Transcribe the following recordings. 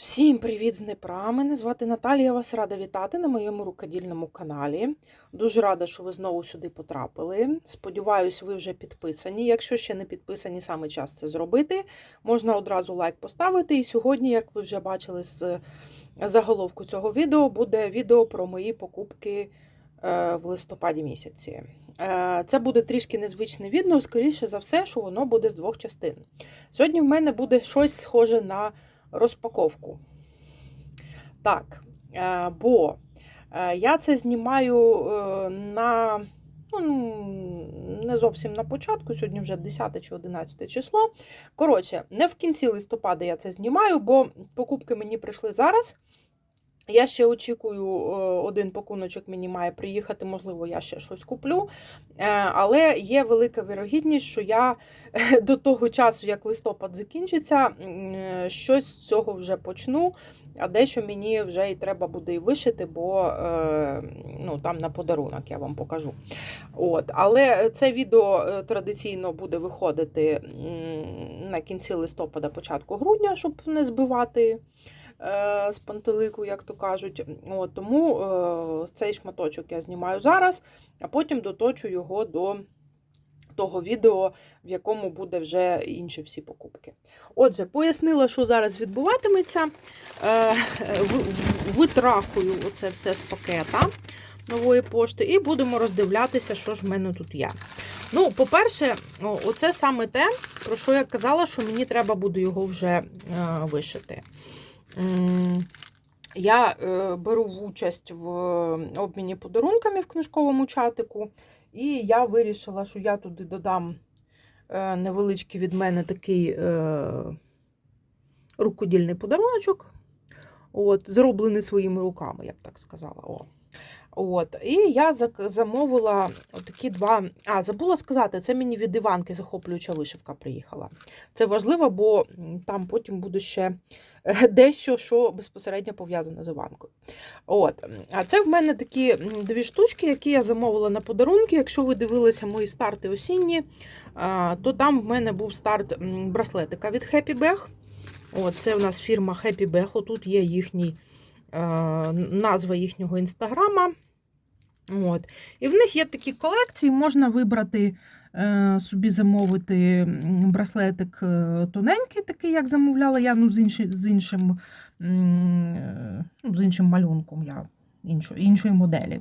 Всім привіт з Дніпра! Мене звати Наталія. Я вас рада вітати на моєму рукодільному каналі. Дуже рада, що ви знову сюди потрапили. Сподіваюсь, ви вже підписані. Якщо ще не підписані, саме час це зробити. Можна одразу лайк поставити. І сьогодні, як ви вже бачили з заголовку цього відео, буде відео про мої покупки е, в листопаді місяці. Е, Це буде трішки незвичне відео, скоріше за все, що воно буде з двох частин. Сьогодні в мене буде щось схоже на розпаковку. Так, е, бо е, я це знімаю е, на ну, не зовсім на початку, сьогодні вже 10 чи 11 число. Коротше, не в кінці листопада я це знімаю, бо покупки мені прийшли зараз. Я ще очікую, е, один пакуночок мені має приїхати, можливо, я ще щось куплю. Е, Але є велика вірогідність, що я до того часу, як листопад закінчиться, е, щось з цього вже почну. А дещо мені вже і треба буде і вишити, бо ну, там на подарунок я вам покажу. От. Але це відео традиційно буде виходити на кінці листопада, початку грудня, щоб не збивати з пантелику, як то кажуть. От, тому е, цей шматочок я знімаю зараз, а потім доточу його до того відео, в якому буде вже інші всі покупки. Отже, пояснила, що зараз відбуватиметься. Е, Витрахую оце все з пакета нової пошти і будемо роздивлятися, що ж в мене тут є. Ну, по-перше, оце саме те, про що я казала, що мені треба буде його вже е, вишити. Я е, беру участь в обміні подарунками в книжковому чатику, і я вирішила, що я туди додам е, невеличкий від мене такий е, рукодільний подаруночок. От, зроблений своїми руками, я б так сказала. О. От, і я замовила такі два. А, забула сказати, це мені від Іванки захоплююча вишивка приїхала. Це важливо, бо там потім буде ще дещо, що безпосередньо пов'язане з Іванкою. От. А це в мене такі дві штучки, які я замовила на подарунки. Якщо ви дивилися мої старти осінні, то там в мене був старт браслетика від Happy Bag. От, це у нас фірма Happy Bag. Отут є їхній, е, назва їхнього інстаграма. От. І в них є такі колекції, можна вибрати е, собі замовити браслетик е, тоненький, такий, як замовляла я, ну, з, інші, з, іншим, е, ну, з іншим малюнком я, іншої, іншої моделі.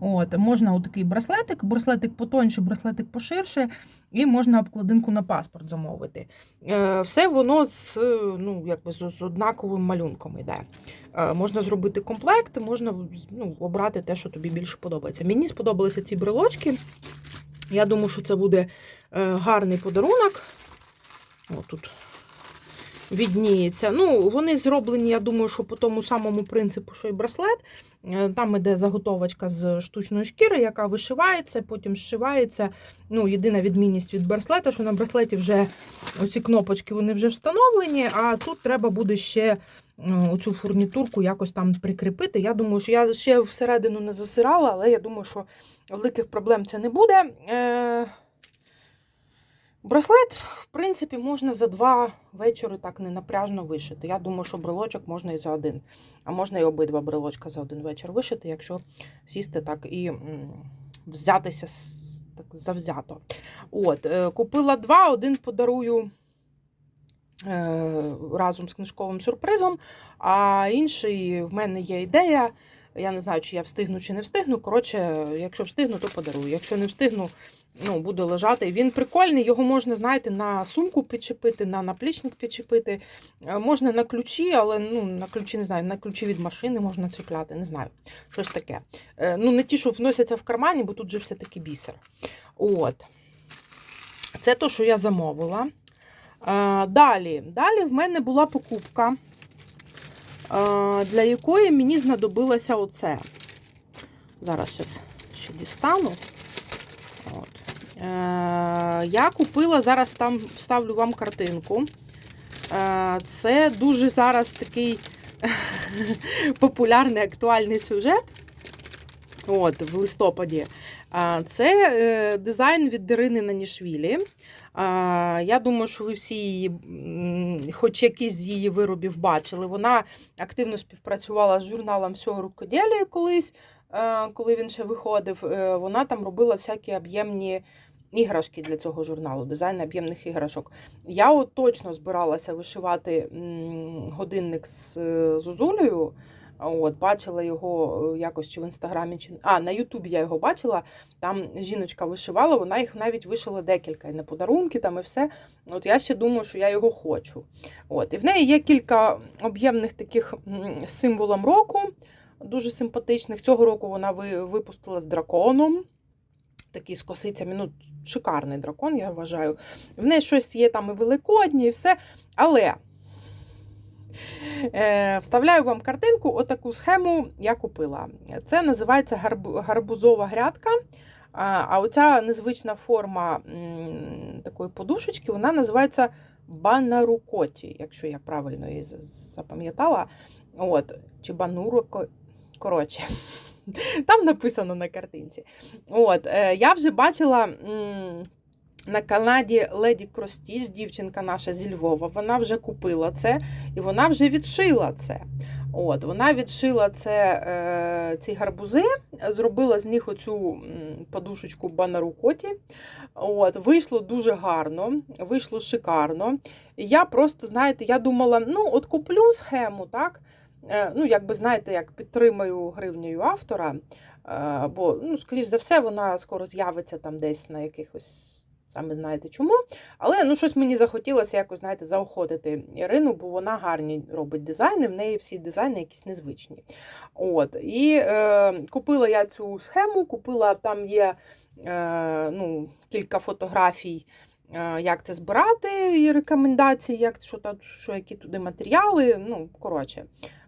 От, можна отакий браслетик, браслетик потоньше, браслетик поширше, і можна обкладинку на паспорт замовити. Е, Все воно з, е, ну, якби з, однаковим малюнком йде. Е, Можна зробити комплект, можна ну, обрати те, що тобі більше подобається. Мені сподобалися ці брелочки. Я думаю, що це буде е, гарний подарунок. О, тут відніється. Ну, вони зроблені, я думаю, що по тому самому принципу, що і браслет. Е, Там іде заготовочка з штучної шкіри, яка вишивається, потім зшивається. Ну, єдина відмінність від браслета, що на браслеті вже оці кнопочки вони вже встановлені, а тут треба буде ще оцю фурнітурку якось там прикріпити. Я думаю, що я ще всередину не засирала, але я думаю, що великих проблем це не буде. Е, Браслет, в принципі, можна за два вечори так не напряжно вишити. Я думаю, що брелочок можна і за один. А можна і обидва брелочка за один вечір вишити, якщо сісти так і взятися так завзято. От, е, купила два, один подарую разом з книжковим сюрпризом, а інший в мене є ідея. Я не знаю, чи я встигну, чи не встигну. Коротше, якщо встигну, то подарую. Якщо не встигну, ну, буде лежати. Він прикольний, його можна, знаєте, на сумку підчепити, на наплічник підчепити. Е, Можна на ключі, але ну, на ключі не знаю, на ключі від машини можна чіпляти, не знаю. Щось таке. Е, Ну, не ті, що вносяться в кармані, бо тут же все-таки бісер. От. Це то, що я замовила. Далі, далі в мене була покупка, для якої мені знадобилося оце. Зараз щас ще дістану. От. Е, я купила, зараз там вставлю вам картинку. Е, це дуже зараз такий популярний актуальний сюжет. От, в листопаді. Це е, дизайн від Дарини Нанішвілі. Я думаю, що ви всі її, хоч якісь з її виробів бачили. Вона активно співпрацювала з журналом «Всього рукоділля» колись, е, коли він ще виходив. Е, Вона там робила всякі об'ємні іграшки для цього журналу, дизайн об'ємних іграшок. Я от точно збиралася вишивати годинник з Зозулею. От, бачила його е, якось чи в інстаграмі, чи а на Ютубі я його бачила. Там жіночка вишивала, вона їх навіть вишила декілька і на подарунки там і все. От я ще думаю, що я його хочу. От, і в неї є кілька об'ємних таких символом року, дуже симпатичних. Цього року вона випустила з драконом. Такий з косицями, ну, шикарний дракон, я вважаю. В неї щось є там і великодні, і все. Але Вставляю вам картинку, отаку схему я купила. Це називається гарбузова грядка. А а оця незвична форма такої подушечки, вона називається банарукоті, якщо я правильно її запам'ятала. От, Чи бануруко. Коротше, там написано на картинці. От, е, Я вже бачила. На канаді Леді Кростіж, дівчинка наша зі Львова, вона вже купила це і вона вже відшила це. От, Вона відшила це, е, ці гарбузи, зробила з них оцю подушечку банарукоті. От, Вийшло дуже гарно, вийшло шикарно. Я просто, знаєте, я думала, ну, от куплю схему, так? Е, ну, якби, знаєте, як підтримаю гривнею автора, е, бо, ну, скоріш за все, вона скоро з'явиться там десь на якихось. Саме знаєте чому. Але ну, щось мені захотілося якось, знаєте, заохотити Ірину, бо вона гарні робить дизайни, в неї всі дизайни якісь незвичні. От. І е, купила я цю схему, купила там є е, ну, кілька фотографій, е, як це збирати, і рекомендації, як, що, що, які туди матеріали. Ну, коротше,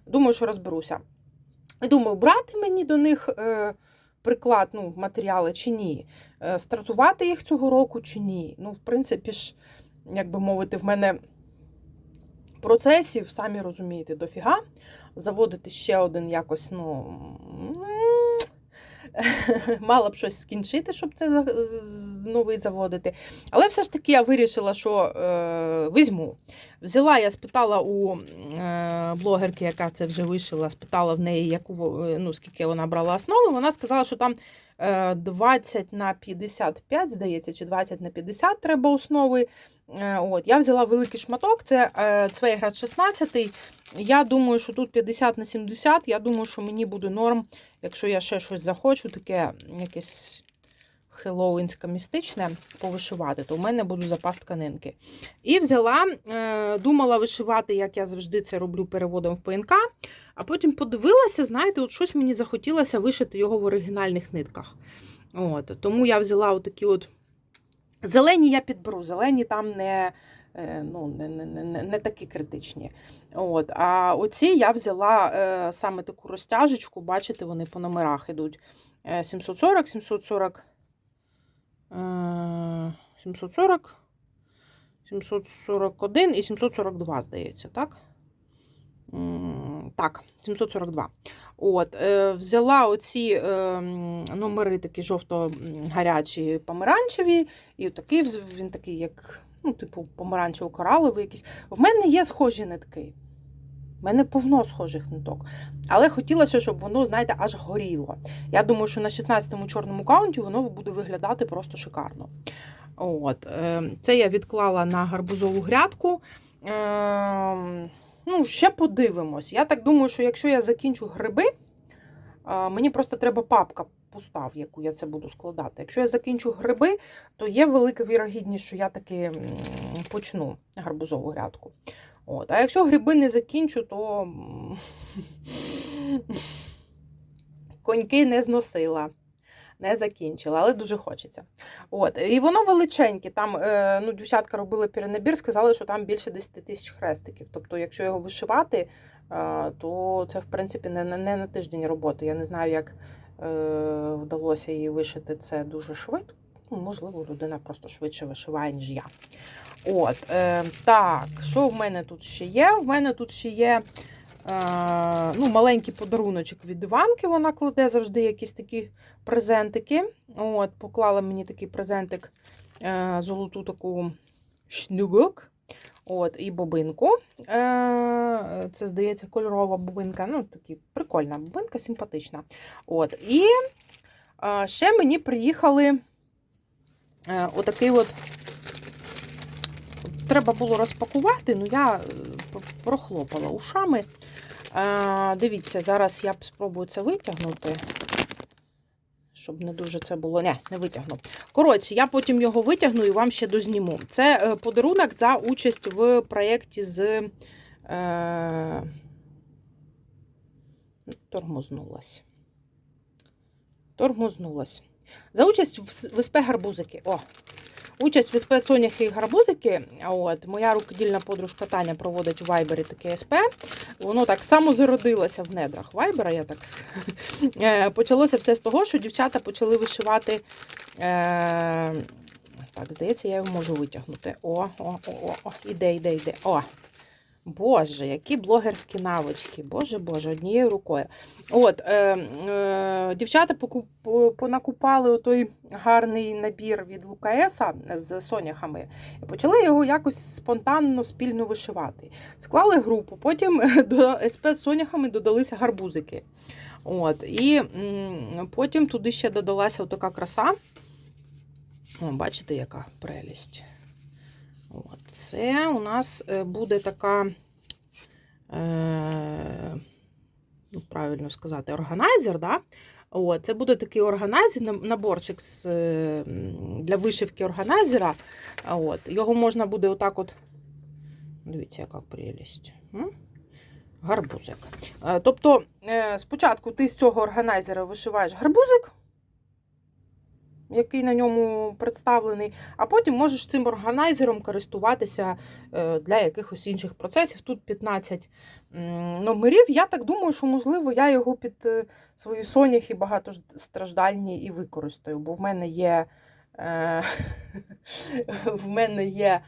думаю, що розберуся. Думаю, брати мені до них. Приклад, ну, матеріали чи ні, Е, стартувати їх цього року чи ні. Ну, в принципі ж, як би мовити, в мене процесів, самі розумієте, дофіга. Заводити ще один якось, ну. Мала б щось скінчити, щоб це новий заводити. Але все ж таки я вирішила, що е, візьму. Взяла, я спитала у е, блогерки, яка це вже вишила, спитала в неї, яку е, ну, скільки вона брала основи. Вона сказала, що там е, 20 на 55, здається, чи 20 на 50 треба основи. Е, От, я взяла великий шматок, це е, Цвейград 16. Я думаю, що тут 50 на 70. Я думаю, що мені буде норм, якщо я ще щось захочу, таке якесь хеллоуінське містичне повишивати, то в мене буде запас тканинки. І взяла, е, думала вишивати, як я завжди це роблю переводом в ПНК, а потім подивилася, знаєте, от щось мені захотілося вишити його в оригінальних нитках. От, тому я взяла отакі от. Зелені я підберу, зелені там не, ну, не, не, не, не такі критичні. От. А оці я взяла е, саме таку розтяжечку, бачите, вони по номерах йдуть. Е, 740, 740, е, 740, 741 і 742, здається, так? Так, 742. От, е, взяла оці е, номери такі жовто-гарячі помаранчеві, і такий він такий, як, ну, типу, помаранчево-кораловий якийсь. В мене є схожі нитки. В мене повно схожих ниток. Але хотілося, щоб воно, знаєте, аж горіло. Я думаю, що на 16-му чорному каунті воно буде виглядати просто шикарно. От, е, це я відклала на гарбузову грядку. Е, ну, ще подивимось. Я так думаю, що якщо я закінчу гриби, е, мені просто треба папка пуста, в яку я це буду складати. Якщо я закінчу гриби, то є велика вірогідність, що я таки почну гарбузову грядку. От. А якщо гриби не закінчу, то коньки не зносила. Не закінчила, але дуже хочеться. От. І воно величеньке. Там е, ну, дівчатка робили перенабір, сказали, що там більше 10 тисяч хрестиків. Тобто, якщо його вишивати, е, то це, в принципі, не, не, на тиждень роботи. Я не знаю, як вдалося їй вишити це дуже швидко. Ну, можливо, людина просто швидше вишиває, ніж я. От, е, так, що в мене тут ще є? В мене тут ще є е, ну, маленький подаруночок від Іванки. Вона кладе завжди якісь такі презентики. От, Поклала мені такий презентик, е, золоту таку шнюгок. От, і бобинку. Е, Це, здається, кольорова бобинка. Ну, такі прикольна бобинка, симпатична. От, і е, ще мені приїхали е, отакий от. Треба було розпакувати, ну я прохлопала ушами. Дивіться, зараз я спробую це витягнути. Щоб не дуже це було. Не, не витягну. Коротше, я потім його витягну і вам ще дозніму. Це е, подарунок за участь в проєкті з. Е... Тормознулась. Тормознулась. За участь в СП гарбузики. О! Участь в СП Соняхи і гарбузики. От, моя рукодільна подружка Таня проводить у Вайбері таке СП. Воно так само зародилося в недрах Вайбера. Я так Е, Почалося все з того, що дівчата почали вишивати. Е... Так, здається, я його можу витягнути. О, о, о, о, іде, іде, іде. О! Боже, які блогерські навички. Боже, Боже, однією рукою. От, е, е, дівчата покуп, понакупали той гарний набір від Лукаеса з соняхами і почали його якось спонтанно спільно вишивати. Склали групу, потім до СП з соняхами додалися гарбузики. От, і м, потім туди ще додалася така краса. О, бачите, яка прелість. Це у нас е, буде така, е, ну, правильно сказати, органайзер. Да? От, це буде такий органайзер, наборчик з, е, для вишивки органайзера. От, його можна буде отак от. Дивіться, яка прелість. Гарбузик. Тобто, спочатку ти з цього органайзера вишиваєш гарбузик, який на ньому представлений, а потім можеш цим органайзером користуватися е, для якихось інших процесів. Тут 15 номерів. Я так думаю, що, можливо, я його під е, свої соняхи багатостраждальні і використаю, бо в мене є. е, В мене є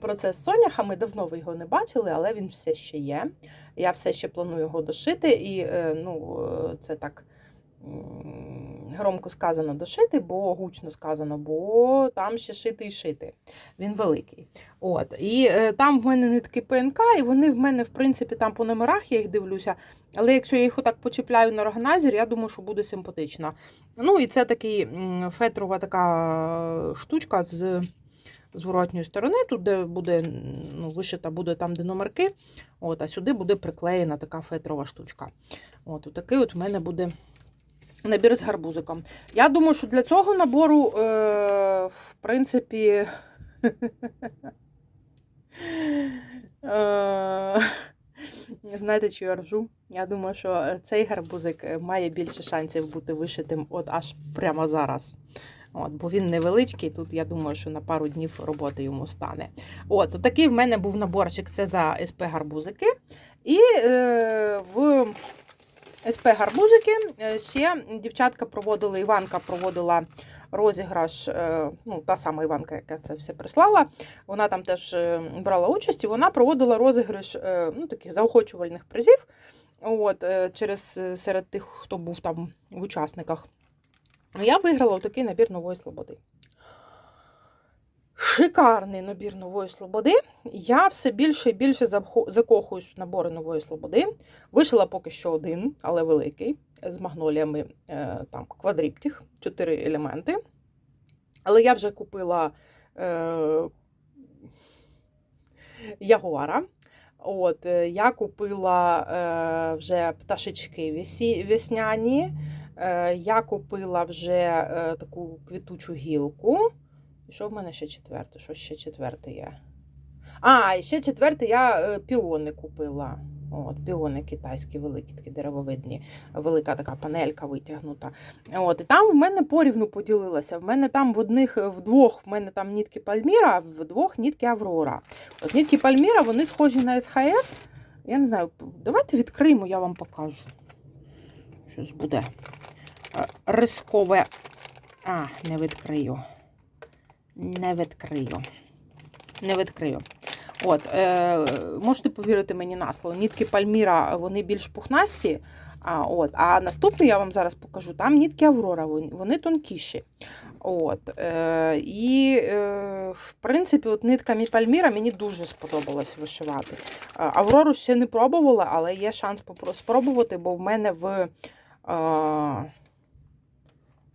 процес з соняхами, давно ви його не бачили, але він все ще є. Я все ще планую його дошити, і ну, це так громко сказано дошити, бо гучно сказано, бо там ще шити і шити. Він великий. От. І е, там в мене нитки ПНК, і вони в мене, в принципі, там по номерах я їх дивлюся. Але якщо я їх отак почіпляю на органайзер, я думаю, що буде симпатично. Ну і це такий фетрова така штучка з зворотньої сторони, тут де буде ну, вишита буде там, де номерки. От, а сюди буде приклеєна така фетрова штучка. От, такий от в мене буде набір з гарбузиком. Я думаю, що для цього набору, е, в принципі. е, Знаєте, що я ржу? Я думаю, що цей гарбузик має більше шансів бути вишитим от аж прямо зараз. От, бо він невеличкий, тут я думаю, що на пару днів роботи йому стане. От, такий в мене був наборчик, це за СП гарбузики. І е, в СП гарбузики е, ще дівчатка проводила, Іванка проводила розіграш, е, ну, та сама Іванка, яка це все прислала. Вона там теж е, брала участь, і вона проводила розіграш ну, таких заохочувальних призів. От, через серед тих, хто був там в учасниках. Я виграла такий набір нової слободи. Шикарний набір нової слободи. Я все більше і більше закохуюсь в набори нової слободи. Вишила поки що один, але великий, з магноліями е, там квадріптіх, чотири елементи. Але я вже купила е, ягуара. От, е, я купила е, вже пташечки весняні. Е, я купила вже е, таку квітучу гілку. І Що в мене ще четверте? Що ще четверте є? А, і ще четверте я е, піони купила. От, піони китайські, великі, такі деревовидні, велика така панелька витягнута. От, і там в мене порівну поділилася. В мене там в одних, в двох в мене там нітки Пальміра, а в двох нітки Аврора. От нітки Пальміра, вони схожі на СХС. Я не знаю, давайте відкриємо, я вам покажу. Щось буде е, рискове. А, не відкрию. Не відкрию. Не відкрию. От, е, можете повірити мені на слово, нітки Пальміра вони більш пухнасті. А, от, а наступний я вам зараз покажу. Там нітки Аврора, вони, тонкіші. От, е, і, е, в принципі, от нитками Пальміра мені дуже сподобалось вишивати. Аврору ще не пробувала, але є шанс спробувати, бо в мене в. Е,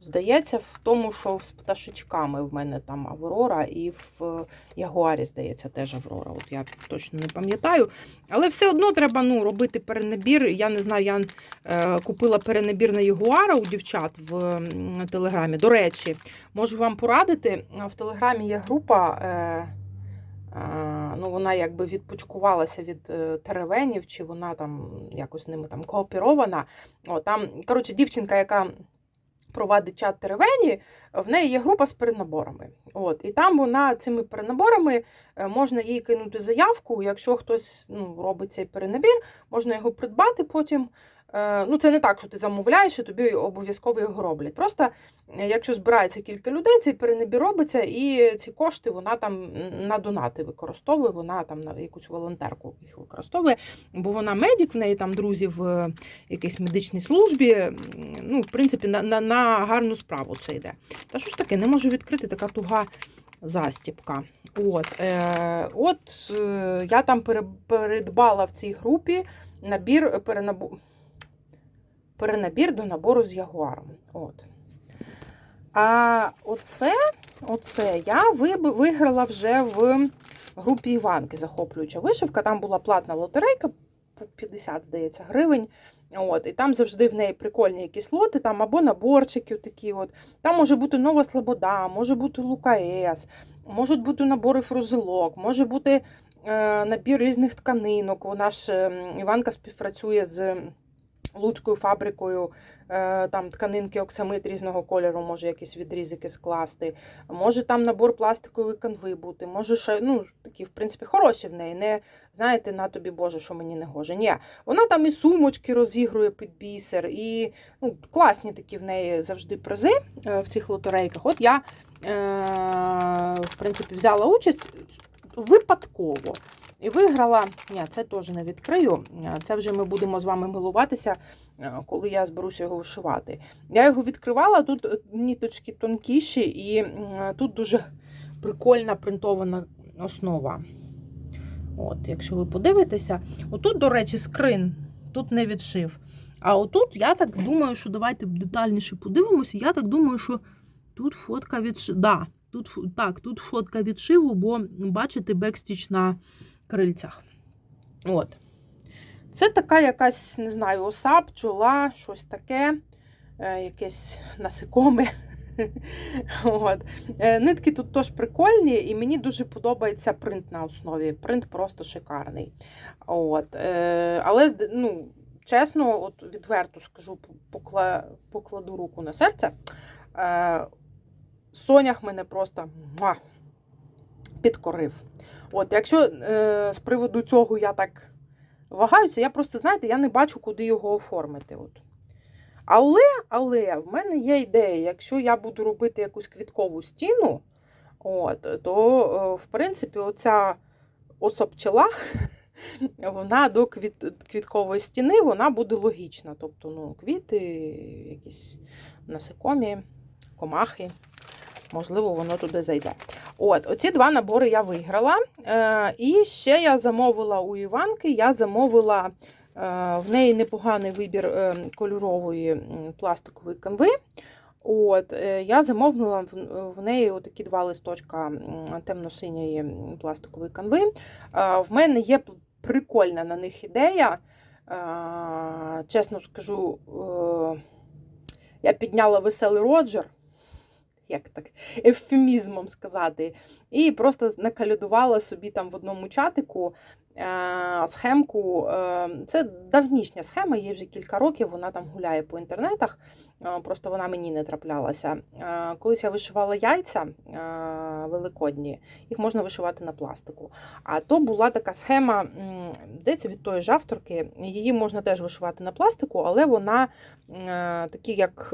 Здається, в тому, що з пташечками в мене там Аврора, і в Ягуарі, здається, теж Аврора. От я точно не пам'ятаю. Але все одно треба ну, робити перенабір. Я не знаю, я е, купила перенабір на Ягуара у дівчат в м, Телеграмі. До речі, можу вам порадити. В Телеграмі є група. Е, е, ну, вона якби відпочкувалася від е, теревенів, чи вона там якось ними там кооперована. О, там, коротше, дівчинка, яка провадить чат теревені, в неї є група з перенаборами. От, і там вона цими перенаборами е, можна їй кинути заявку. Якщо хтось ну, робить цей перенабір, можна його придбати потім. Е, Ну, це не так, що ти замовляєш і тобі обов'язково його роблять. Просто е, якщо збирається кілька людей, цей перенабір робиться, і ці кошти вона там на донати використовує, вона там на якусь волонтерку їх використовує, бо вона медик, в неї там друзі в е, якійсь медичній службі. Ну, в принципі, на, на, на гарну справу це йде. Та що ж таке, не можу відкрити така туга застіпка. От, е, от е, я там передбала в цій групі набір перенабу... перенабір до набору з ягуаром. От. А оце, оце я виграла вже в групі Іванки захоплююча вишивка. Там була платна лотерейка по 50, здається, гривень. От, і там завжди в неї прикольні якісь лоти, там або наборчики такі. От. Там може бути нова слобода, може бути Лукаес, можуть бути набори фрузелок, може бути е, набір різних тканинок. Вона ж ем, Іванка співпрацює з Луцькою фабрикою, е, там тканинки оксамит різного кольору, може якісь відрізики скласти. Може там набор пластикової канви бути, може ще, ну, такі, в принципі, хороші в неї. Не знаєте, на тобі Боже, що мені не гоже. Ні, вона там і сумочки розігрує під бісер, і ну, класні такі в неї завжди призи е, в цих лотерейках. От я, е, в принципі, взяла участь випадково. І виграла, ні, це теж не відкрию. Це вже ми будемо з вами милуватися, е, коли я зберуся його вишивати. Я його відкривала, тут е, ніточки тонкіші, і тут дуже прикольна принтована основа. От, Якщо ви подивитеся, отут, до речі, скрин, тут не відшив. А отут, я так думаю, що давайте детальніше подивимося. Я так думаю, що тут фотка відшиву. Да, тут, так, тут фотка відшиву, бо бачите бекстіч на крильцях. От. Це така якась, не знаю, оса, пчола, щось таке, е, якесь насекоме. От. Е, Нитки тут теж прикольні, і мені дуже подобається принт на основі. Принт просто шикарний. От. Е, Але ну, чесно, от відверто скажу, покла- покладу руку на серце. Сонях мене просто підкорив. От, якщо е, з приводу цього я так вагаюся, я просто, знаєте, я не бачу, куди його оформити. От. Але, але в мене є ідея, якщо я буду робити якусь квіткову стіну, от, то, е, в принципі, оця осопчела, вона до квіт, квіткової стіни вона буде логічна. Тобто, ну, квіти, якісь насекомі, комахи. Можливо, воно туди зайде. От, оці два набори я виграла. Е, і ще я замовила у Іванки, я замовила е, в неї непоганий вибір е, кольорової пластикової канви. От, е, я замовила в, неї отакі два листочка темно-синьої пластикової канви. В мене є прикольна на них ідея. Чесно скажу, я підняла веселий Роджер як так ефемізмом сказати, і просто накалядувала собі там в одному чатику е, схемку. Е, це давнішня схема, їй вже кілька років, вона там гуляє по інтернетах, е, просто вона мені не траплялася. Колись я вишивала яйця великодні, їх можна вишивати на пластику. А то була така схема, здається, від тої ж авторки, її можна теж вишивати на пластику, але вона такі, як.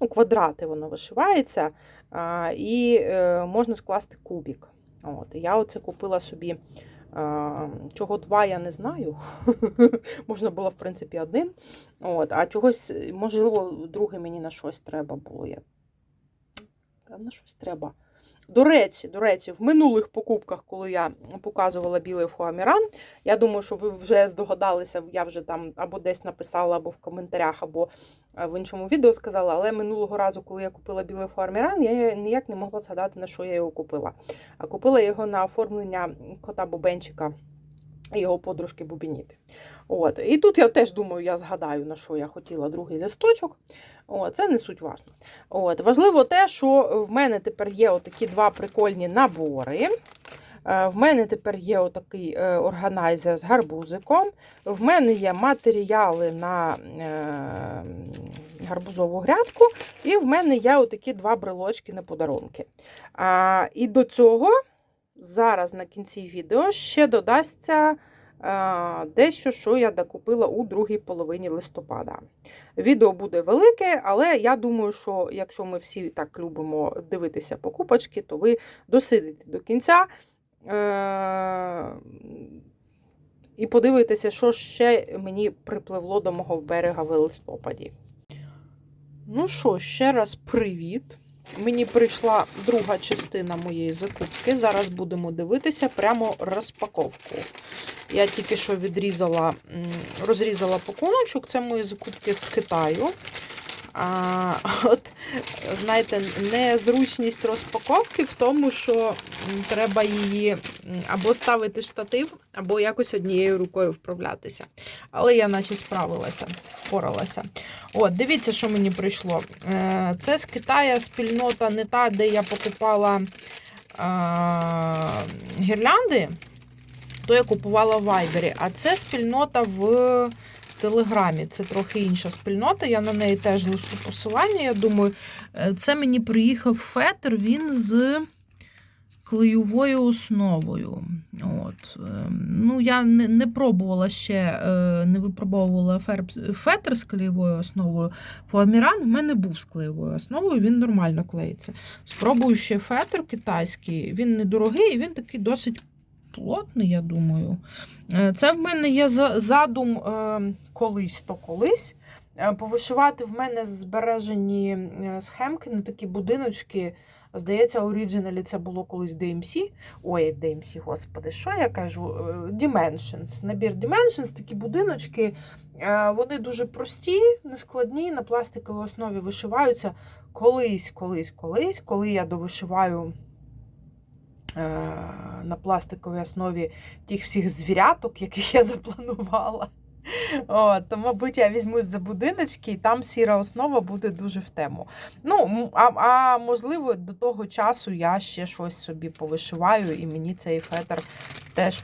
Ну, квадрати воно вишивається, а, і е, можна скласти кубик. От, я оце купила собі. Чого два, я не знаю. Можна було, в принципі, один. От, а чогось, можливо, друге мені на щось треба було. Я... На щось треба. До речі, до речі, в минулих покупках, коли я показувала білий фуаміран, я думаю, що ви вже здогадалися, я вже там або десь написала, або в коментарях, або в іншому відео сказала. Але минулого разу, коли я купила білий фуаміран, я ніяк не могла згадати, на що я його купила. А купила його на оформлення кота Бубенчика і його подружки Бубініти. От. І тут я теж думаю, я згадаю, на що я хотіла другий листочок. От. Це не суть важно. От. Важливо те, що в мене тепер є отакі два прикольні набори. Е, В мене тепер є отакий е, органайзер з гарбузиком. В мене є матеріали на е, гарбузову грядку, і в мене є отакі два брелочки на подарунки. І до цього зараз на кінці відео ще додасться дещо, що я докупила у другій половині листопада. Відео буде велике, але я думаю, що якщо ми всі так любимо дивитися покупочки, то ви досидите до кінця. Е, І подивитися, що ще мені припливло до мого берега в листопаді. Ну що, ще раз привіт. Мені прийшла друга частина моєї закупки. Зараз будемо дивитися прямо розпаковку. Я тільки що відрізала, розрізала пакуночок. Це мої закупки з Китаю. А, от, знаєте, незручність розпаковки в тому, що треба її або ставити штатив, або якось однією рукою вправлятися. Але я наче справилася, впоралася. От, дивіться, що мені прийшло. Е, Це з Китаю спільнота не та, де я покупала а, гірлянди, то я купувала в Вайбері. А це спільнота в Телеграмі. Це трохи інша спільнота. Я на неї теж лишу посилання. Я думаю, Е, це мені приїхав фетр, він з клеєвою основою. От. е, Ну, я не, не пробувала ще, е, не випробовувала фетр з клеєвою основою. Фуаміран в мене був з клеєвою основою, він нормально клеїться. Спробую ще фетр китайський, він недорогий, і він такий досить плотний, я думаю. Е, Це в мене є задум е, колись то колись. Е, Повишивати в мене збережені схемки на такі будиночки. Здається, оригіналі це було колись DMC. Ой, DMC, господи, що я кажу? Dimensions. Набір Dimensions, такі будиночки. Вони дуже прості, нескладні, на пластиковій основі вишиваються. Колись, колись, колись, коли я довишиваю на пластиковій основі тих всіх звіряток, яких я запланувала. От, то, мабуть, я візьмусь за будиночки, і там сіра основа буде дуже в тему. Ну, а, а можливо, до того часу я ще щось собі повишиваю, і мені цей фетр теж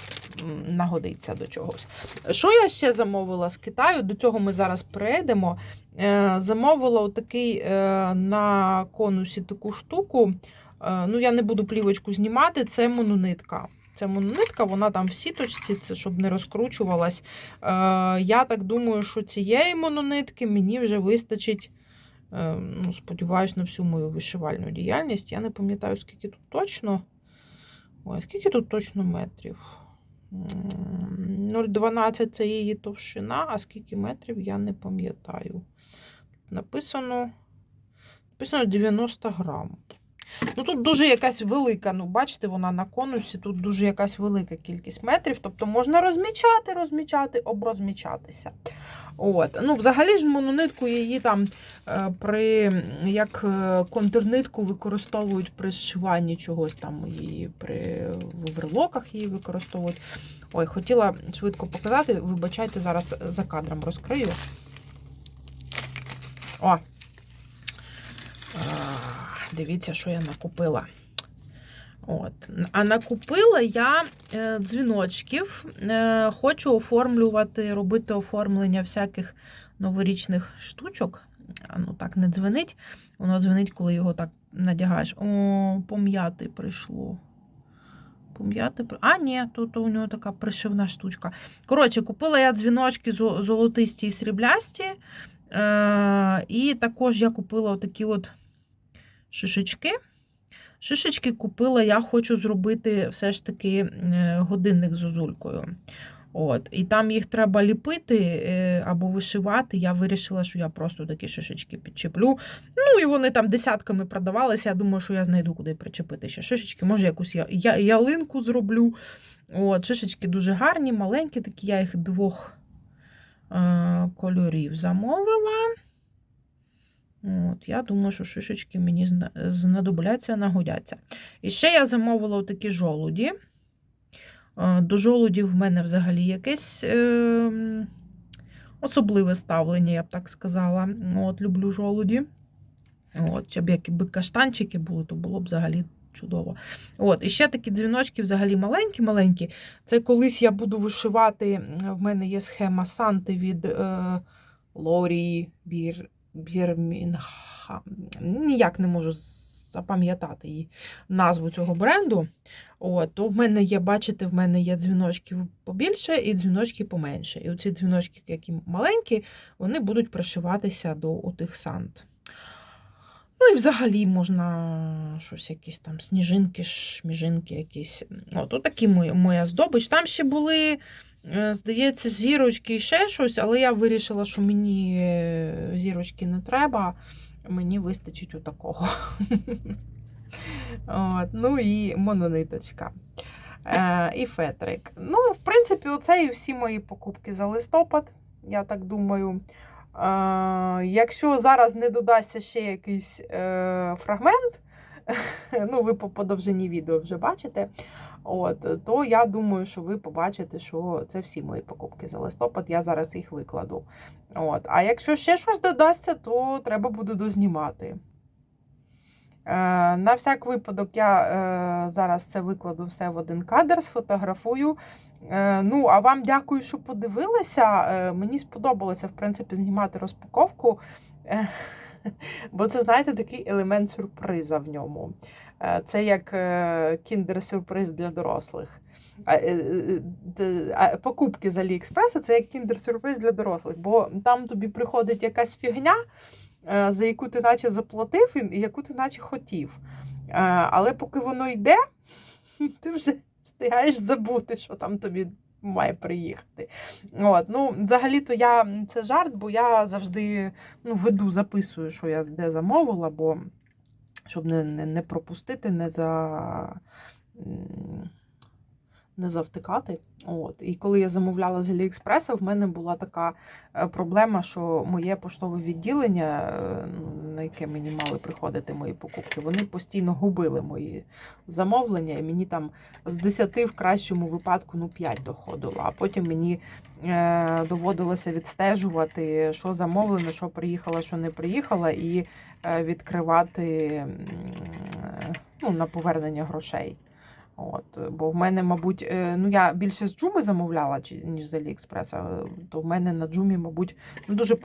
нагодиться до чогось. Що я ще замовила з Китаю? До цього ми зараз перейдемо. Е, замовила отакий е, на конусі таку штуку. Е, ну, я не буду плівочку знімати, це мононитка. Це мононитка, вона там в сіточці, це щоб не розкручувалась. Е, я так думаю, що цієї мононитки мені вже вистачить. е, Ну, сподіваюсь, на всю мою вишивальну діяльність. Я не пам'ятаю, скільки тут точно. Ой, скільки тут точно метрів? 0,12 це її товщина, а скільки метрів я не пам'ятаю. Тут написано, написано 90 грам. Ну, тут дуже якась велика, ну, бачите, вона на конусі, тут дуже якась велика кількість метрів, тобто можна розмічати, розмічати, оброзмічатися. От. Ну, взагалі ж мононитку її там е, при, як е, контрнитку використовують при зшиванні чогось там, її при в оверлоках її використовують. Ой, хотіла швидко показати, вибачайте, зараз за кадром розкрию. О! Дивіться, що я накупила. От. А накупила я е, дзвіночків. Е, хочу оформлювати, робити оформлення всяких новорічних штучок. Ну так не дзвенить. Воно дзвенить, коли його так надягаєш. О, пом'яти прийшло. Пом'яти. А, ні, тут у нього така пришивна штучка. Коротше, купила я дзвіночки зо- золотисті і сріблясті. Е, і також я купила отакі от шишечки. Шишечки купила, я хочу зробити все ж таки е, годинник з зозулькою. От, і там їх треба ліпити е, або вишивати. Я вирішила, що я просто такі шишечки підчеплю. Ну і вони там десятками продавалися. Я думаю, що я знайду куди причепити ще шишечки. Може, якусь я, ялинку зроблю. От, шишечки дуже гарні, маленькі, такі я їх двох е, кольорів замовила. От, я думаю, що шишечки мені зна- знадобляться, нагодяться. І ще я замовила такі жолуді. До жолудів в мене взагалі якесь е, особливе ставлення, я б так сказала. От, люблю жолуді. От, щоб якби каштанчики були, то було б взагалі чудово. От, і ще такі дзвіночки взагалі маленькі-маленькі. Це колись я буду вишивати. В мене є схема Санти від е, Лорі Бір, Бірмінга. Ніяк не можу запам'ятати її назву цього бренду. От, то в мене є, бачите, в мене є дзвіночки побільше і дзвіночки поменше. І оці дзвіночки, які маленькі, вони будуть пришиватися до отих сант. Ну і взагалі можна щось, якісь там сніжинки, шміжинки якісь. От, отакі моя, здобич. Там ще були, здається, зірочки і ще щось, але я вирішила, що мені е, зірочки не треба, мені вистачить отакого. От, ну і монониточка. Е, і фетрик. Ну, в принципі, оце і всі мої покупки за листопад, я так думаю. Е, якщо зараз не додасться ще якийсь е, фрагмент, ну, ви по, по довжині відео вже бачите, от, то я думаю, що ви побачите, що це всі мої покупки за листопад, я зараз їх викладу. От. А якщо ще щось додасться, то треба буде дознімати. Е, На всяк випадок я е, зараз це викладу все в один кадр, сфотографую. Е, Ну, а вам дякую, що подивилися. Мені сподобалося, в принципі, знімати розпаковку, бо це, знаєте, такий елемент сюрприза в ньому. Е, Це як е, кіндер-сюрприз для дорослих. Е, Покупки з Аліекспреса це як кіндер-сюрприз для дорослих, бо там тобі приходить якась фігня, за яку ти наче заплатив і яку ти наче хотів. Але поки воно йде, ти вже встигаєш забути, що там тобі має приїхати. От, ну, взагалі-то я це жарт, бо я завжди ну, веду, записую, що я де замовила, бо щоб не, не, не пропустити, не за. Не завтикати. От. І коли я замовляла з Аліекспреса, в мене була така е, проблема, що моє поштове відділення, е, на яке мені мали приходити мої покупки, вони постійно губили мої замовлення, і мені там з 10 в кращому випадку ну 5 доходило. А потім мені е, доводилося відстежувати, що замовлено, що приїхало, що не приїхало, і відкривати ну, на повернення грошей. От, бо в мене, мабуть, е, ну я більше з Джуми замовляла, ніж з Аліекспреса, то в мене на Джумі, мабуть, ну, дуже е,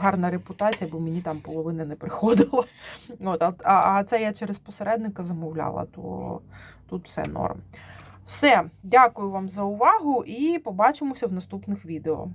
гарна репутація, бо мені там половини не приходило. От, а а це я через посередника замовляла, то тут все норм. Все, дякую вам за увагу і побачимося в наступних відео.